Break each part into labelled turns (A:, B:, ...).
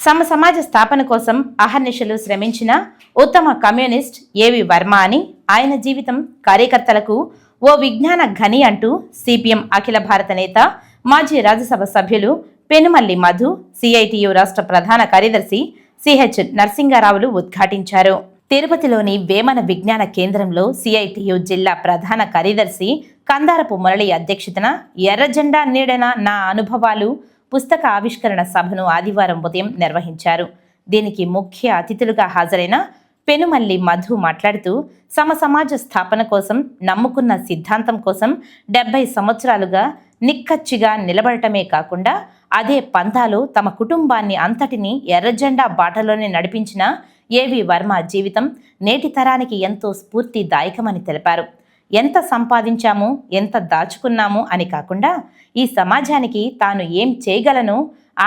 A: సమ సమాజ స్థాపన కోసం అహర్నిశలు శ్రమించిన ఉత్తమ కమ్యూనిస్ట్ ఏవి వర్మ అని ఆయన జీవితం కార్యకర్తలకు ఓ విజ్ఞాన ఘని అంటూ సిపిఎం అఖిల భారత నేత మాజీ రాజ్యసభ సభ్యులు పెనుమల్లి మధు సిఐటియు రాష్ట్ర ప్రధాన కార్యదర్శి సిహెచ్ నరసింగారావులు ఉద్ఘాటించారు. తిరుపతిలోని వేమన విజ్ఞాన కేంద్రంలో సిఐటియు జిల్లా ప్రధాన కార్యదర్శి కందారపు మురళి అధ్యక్షతన ఎర్రజెండా నీడన నా అనుభవాలు పుస్తక ఆవిష్కరణ సభను ఆదివారం ఉదయం నిర్వహించారు. దీనికి ముఖ్య అతిథులుగా హాజరైన పెనుమల్లి మధు మాట్లాడుతూ సమ సమాజ స్థాపన కోసం నమ్ముకున్న సిద్ధాంతం కోసం డెబ్బై సంవత్సరాలుగా నిక్కచ్చిగా నిలబడటమే కాకుండా అదే పంథాలో తమ కుటుంబాన్ని అంతటిని ఎర్రజెండా బాటలోనే నడిపించిన ఏవి వర్మ జీవితం నేటి తరానికి ఎంతో స్ఫూర్తిదాయకమని తెలిపారు. ఎంత సంపాదించాము ఎంత దాచుకున్నాము అని కాకుండా ఈ సమాజానికి తాను ఏం చేయగలను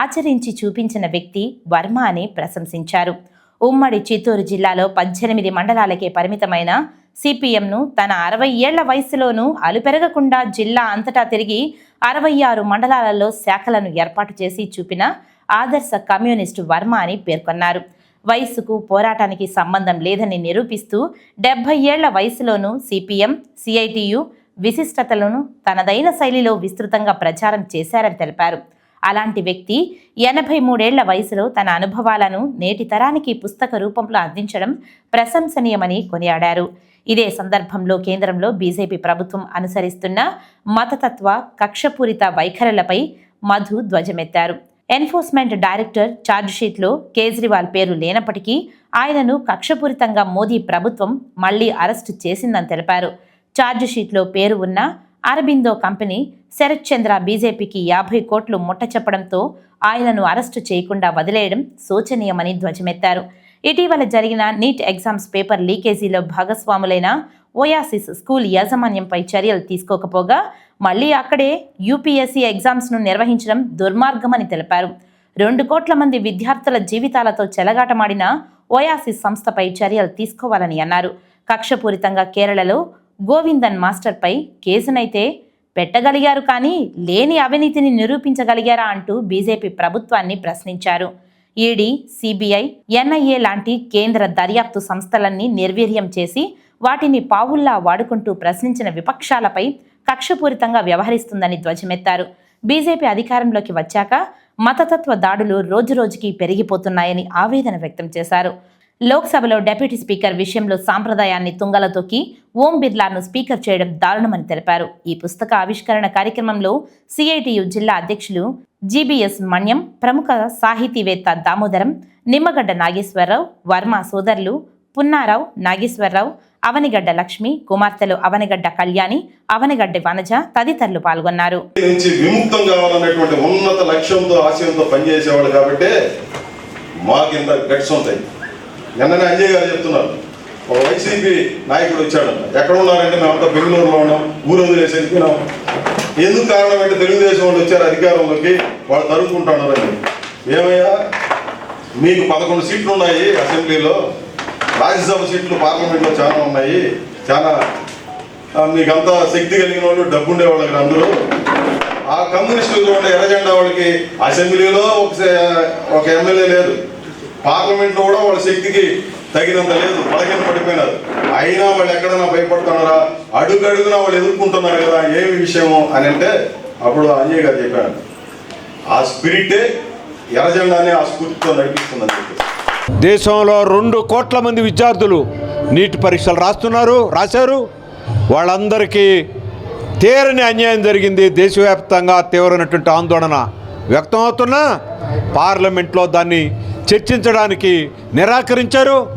A: ఆచరించి చూపించిన వ్యక్తి వర్మ అని ప్రశంసించారు. ఉమ్మడి చిత్తూరు జిల్లాలో పద్దెనిమిది మండలాలకే పరిమితమైన సిపిఎంను తన అరవై ఏళ్ళ వయసులోనూ అలుపెరగకుండా జిల్లా అంతటా తిరిగి అరవై ఆరు మండలాలలో శాఖలను ఏర్పాటు చేసి చూపిన ఆదర్శ కమ్యూనిస్టు వర్మ అని పేర్కొన్నారు. వయసుకు పోరాటానికి సంబంధం లేదని నిరూపిస్తూ డెబ్బై ఏళ్ళ వయసులోనూ సిపిఎం సిఐటియు విశిష్టతలను తనదైన శైలిలో విస్తృతంగా ప్రచారం చేశారని తెలిపారు. అలాంటి వ్యక్తి ఎనభై మూడేళ్ళ వయసులో తన అనుభవాలను నేటి తరానికి పుస్తక రూపంలో అందించడం ప్రశంసనీయమని కొనియాడారు. ఇదే సందర్భంలో కేంద్రంలో బీజేపీ ప్రభుత్వం అనుసరిస్తున్న మతతత్వ కక్షపూరిత వైఖరులపై మధు ధ్వజమెత్తారు. ఎన్ఫోర్స్మెంట్ డైరెక్టర్ ఛార్జ్షీట్లో కేజ్రీవాల్ పేరు లేనప్పటికీ ఆయనను కక్షపూరితంగా మోదీ ప్రభుత్వం మళ్ళీ అరెస్టు చేసిందని తెలిపారు. ఛార్జ్షీట్లో పేరు ఉన్న అరబిందో కంపెనీ శరత్ చంద్ర బీజేపీకి యాభై కోట్లు ముట్ట చెప్పడంతో ఆయనను అరెస్టు చేయకుండా వదిలేయడం శోచనీయమని ధ్వజమెత్తారు. ఇటీవల జరిగిన నీట్ ఎగ్జామ్స్ పేపర్ లీకేజీలో భాగస్వాములైన ఓయాసిస్ స్కూల్ యాజమాన్యంపై చర్యలు తీసుకోకపోగా మళ్ళీ అక్కడే యూపీఎస్సీ ఎగ్జామ్స్ను నిర్వహించడం దుర్మార్గమని తెలిపారు. రెండు కోట్ల మంది విద్యార్థుల జీవితాలతో చెలగాటమాడిన ఓయాసిస్ సంస్థపై చర్యలు తీసుకోవాలని అన్నారు. కక్షపూరితంగా కేరళలో గోవిందన్ మాస్టర్పై కేసునైతే పెట్టగలిగారు కానీ లేని అవినీతిని నిరూపించగలిగారా అంటూ బీజేపీ ప్రభుత్వాన్ని ప్రశ్నించారు. ఈడీ సిబిఐ ఎన్ఐఏ లాంటి కేంద్ర దర్యాప్తు సంస్థలన్నీ నిర్వీర్యం చేసి వాటిని పావుల్లా వాడుకుంటూ ప్రశ్నించిన విపక్షాలపై కక్షపూరితంగా వ్యవహరిస్తుందని ధ్వజమెత్తారు. బీజేపీ అధికారంలోకి వచ్చాక మతతత్వ దాడులు రోజురోజుకి పెరిగిపోతున్నాయని ఆవేదన వ్యక్తం చేశారు. లోక్సభలో డెప్యూటీ స్పీకర్ విషయంలో సాంప్రదాయాన్ని తుంగల తొక్కి ఓం బిర్లాను స్పీకర్ చేయడం దారుణమని తెలిపారు. ఈ పుస్తక ఆవిష్కరణ కార్యక్రమంలో సిఐటియు జిల్లా అధ్యక్షులు జీబీఎస్ మణ్యం ప్రముఖ సాహితీవేత్త దామోదరం నిమ్మగడ్డ నాగేశ్వరరావు వర్మ సోదరులు పున్నారావు నాగేశ్వరరావు అవనిగడ్డ లక్ష్మి కుమార్తెలు అవనిగడ్డ కళ్యాణి అవనిగడ్డ వనజ తదితరులు పాల్గొన్నారు.
B: నుంచి విముక్తం కావాలనేటువంటి ఉన్నత లక్ష్యంతో ఆశయంతో పనిచేసేవాళ్ళు కాబట్టి మాకు ఇంత గట్స్ ఉంటాయి. నిన్ననే అంజయ్ గారు చెప్తున్నారు. ఒక వైసీపీ నాయకుడు వచ్చాడు. ఎక్కడ ఉన్నారంటే మేమంతా బెంగళూరులో ఉన్నాం. ఊరు వదిలేసి వెళ్ళిపోయినాం ఎందుకు కారణం అంటే తెలుగుదేశం వాళ్ళు వచ్చారు అధికారంలోకి వాళ్ళు తరుముకుంటున్నారని. ఏమయ్యా? మీకు పదకొండు సీట్లు ఉన్నాయి అసెంబ్లీలో. రాజ్యసభ సీట్లు పార్లమెంట్లో చాలా ఉన్నాయి. చాలా మీకంతా శక్తి కలిగిన వాళ్ళు డబ్బు ఉండే వాళ్ళకి అందరూ. ఆ కమ్యూనిస్టులు ఉండే ఎర్రజెండా వాళ్ళకి అసెంబ్లీలో ఒక ఒక ఎమ్మెల్యే లేదు. పార్లమెంట్లో కూడా వాళ్ళ శక్తికి తగినంత లేదు. బలహీన పడిపోయినారు. అయినా వాళ్ళు ఎక్కడైనా భయపడుతున్నారా? అడుగు అడుగున వాళ్ళు ఎదుర్కొంటున్నారు కదా ఏమి విషయము అని అంటే అప్పుడు అంజయ్ గారు చెప్పాను ఆ స్పిరిటే ఎర్రజెండానే ఆ స్ఫూర్తితో నడిపిస్తుందని చెప్పేసి.
C: దేశంలో రెండు కోట్ల మంది విద్యార్థులు నీటి పరీక్షలు రాస్తున్నారు రాశారు. వాళ్ళందరికీ తీరని అన్యాయం జరిగింది. దేశవ్యాప్తంగా తీవ్రమైనటువంటి ఆందోళన వ్యక్తమవుతున్నా. పార్లమెంట్లో దాన్ని చర్చించడానికి నిరాకరించారు.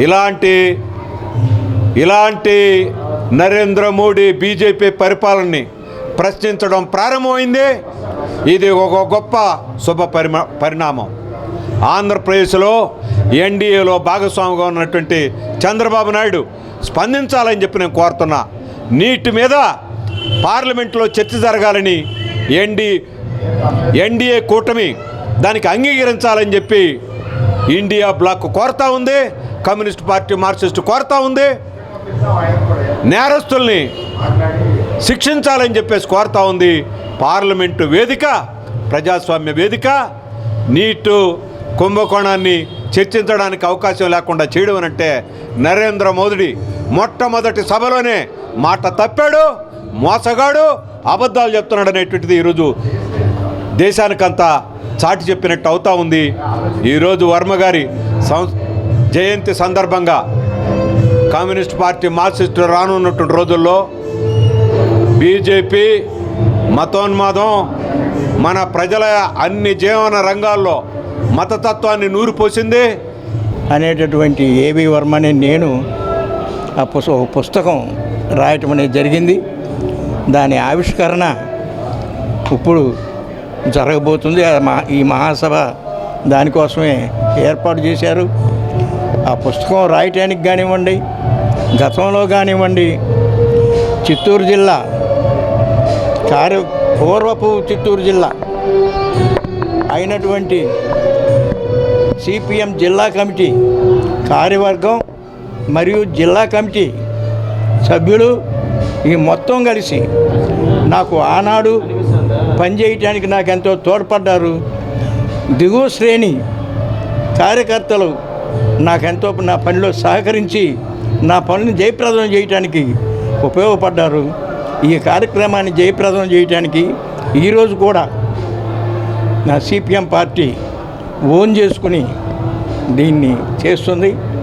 C: ఇలాంటి ఇలాంటి నరేంద్ర మోడీ బీజేపీ పరిపాలనని ప్రశ్నించడం ప్రారంభమైంది. ఇది ఒక గొప్ప శుభ పరిమ పరిణామం. ఆంధ్రప్రదేశ్లో ఎన్డీఏలో భాగస్వామిగా ఉన్నటువంటి చంద్రబాబు నాయుడు స్పందించాలని చెప్పి నేను కోరుతున్నా. నీటి మీద పార్లమెంట్లో చర్చ జరగాలని ఎన్డీ ఎన్డీఏ కూటమి దానికి అంగీకరించాలని చెప్పి ఇండియా బ్లాక్ కోరుతా ఉంది కమ్యూనిస్ట్ పార్టీ మార్క్సిస్ట్ కోరుతా ఉంది. నేరస్తుల్ని శిక్షించాలని చెప్పేసి కోరుతా ఉంది. పార్లమెంటు వేదిక ప్రజాస్వామ్య వేదిక నీటు కుంభకోణాన్ని చర్చించడానికి అవకాశం లేకుండా చేయడం అంటే నరేంద్ర మోదీ మొట్టమొదటి సభలోనే మాట తప్పాడు మోసగాడు అబద్ధాలు చెప్తున్నాడు అనేటువంటిది ఈరోజు దేశానికంతా చాటి చెప్పినట్టు అవుతా ఉంది. ఈరోజు వర్మ గారి సం జయంతి సందర్భంగా కమ్యూనిస్ట్ పార్టీ మార్క్సిస్టు రానున్నటువంటి రోజుల్లో బీజేపీ మతోన్మాదం మన ప్రజల అన్ని జీవన రంగాల్లో మతతత్వాన్ని నూరిపోసింది
D: అనేటటువంటి ఏవి వర్మ అనే నేను ఆ పుస్త పుస్తకం రాయటం అనేది జరిగింది. దాని ఆవిష్కరణ ఇప్పుడు జరగబోతుంది. మహా- ఈ మహాసభ దానికోసమే ఏర్పాటు చేశారు. ఆ పుస్తకం రాయటానికి కానివ్వండి గతంలో కానివ్వండి చిత్తూరు జిల్లా కార్య పూర్వపు చిత్తూరు జిల్లా అయినటువంటి సిపిఎం జిల్లా కమిటీ కార్యవర్గం మరియు జిల్లా కమిటీ సభ్యులు ఈ మొత్తం కలిసి నాకు ఆనాడు పనిచేయటానికి నాకు ఎంతో తోడ్పడ్డారు. దిగువ శ్రేణి కార్యకర్తలు నాకెంతో నా పనిలో సహకరించి నా పనిని జయప్రదం చేయటానికి ఉపయోగపడ్డారు. ఈ కార్యక్రమాన్ని జయప్రదం చేయటానికి ఈరోజు కూడా నా సిపిఎం పార్టీ ఓన్ చేసుకుని దీన్ని చేస్తుంది.